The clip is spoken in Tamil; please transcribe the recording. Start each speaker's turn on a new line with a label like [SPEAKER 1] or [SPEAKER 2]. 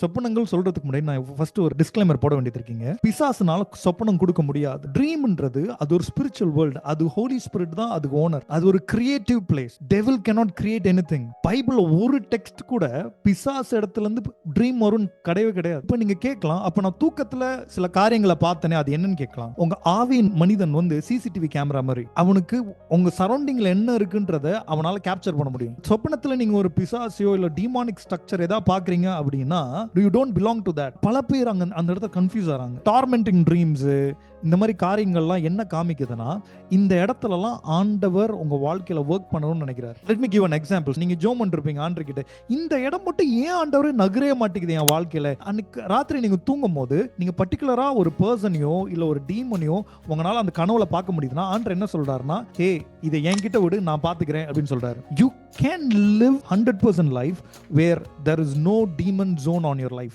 [SPEAKER 1] சொப்பனங்கள் சொல்றதுக்கு முன்னாடி நான் ஃபர்ஸ்ட் ஒரு டிஸ்க்ளைமர் போட வேண்டியது இருக்கீங்க. பிசாசுனால சொப்பனம் கொடுக்க முடியாது. ட்ரீம்ன்றது அது ஒரு ஸ்பிரிச்சுவல் வேர்ல்டு அது ஹோலி ஸ்பிரிட் தான் அதுக்கு ஓனர் அது ஒரு creative place devil cannot create anything Bible ஒரு டெக்ஸ்ட் கூட பிசாசு இடத்துல இருந்து ட்ரீம் வரும் கிடையவே கிடையாது. இப்போ நீங்க கேட்கலாம். அப்ப நான் தூக்கத்துல சில காரியங்களை பார்த்தனே அது என்னன்னு கேட்கலாம். உங்க ஆவியின் மனிதன் வந்து சிசிடிவி கேமரா மாதிரி. அவனுக்கு உங்க சரௌண்டிங்ல என்ன இருக்குன்றத அவனால கேப்சர் பண்ண முடியும். சொப்பனத்துல நீங்க ஒரு பிசாசியோ இல்ல டிமானிக் ஸ்ட்ரக்சர் ஏதாவது பாக்குறீங்க அப்படின்னா you don't belong to that பல பேர் அங்க அந்த இடத்துல கன்ஃபியூஸ் ஆறாங்க. டார்மெண்டிங் ட்ரீம்ஸ் இந்த மாதிரி காரியங்கள்லாம் என்ன காமிக்குதுன்னா இந்த இடத்துலலாம் ஆண்டவர் உங்க வாழ்க்கையில ஒர்க் பண்ணணும்னு நினைக்கிறார். Let me give an example நீங்க ஜோம் பண்ணிருப்பீங்க ஆண்டு கிட்ட. இந்த இடம் மட்டும் ஏன் ஆண்டவரே நகரவே மாட்டேங்குது என் வாழ்க்கையில? அன்னைக்கு ராத்திரி நீங்க தூங்கும் போது நீங்க பர்டிகுலரா ஒரு பர்சனையோ இல்ல ஒரு டீமனையோ உங்களால அந்த கனவுல பார்க்க முடியுதுன்னா ஆண்டர் என்ன சொல்றாருன்னா ஹே இதை என்கிட்ட விடு நான் பாத்துக்கிறேன் அப்படின்னு சொல்றாரு. You can live 100% life where there is no demon zone on your life.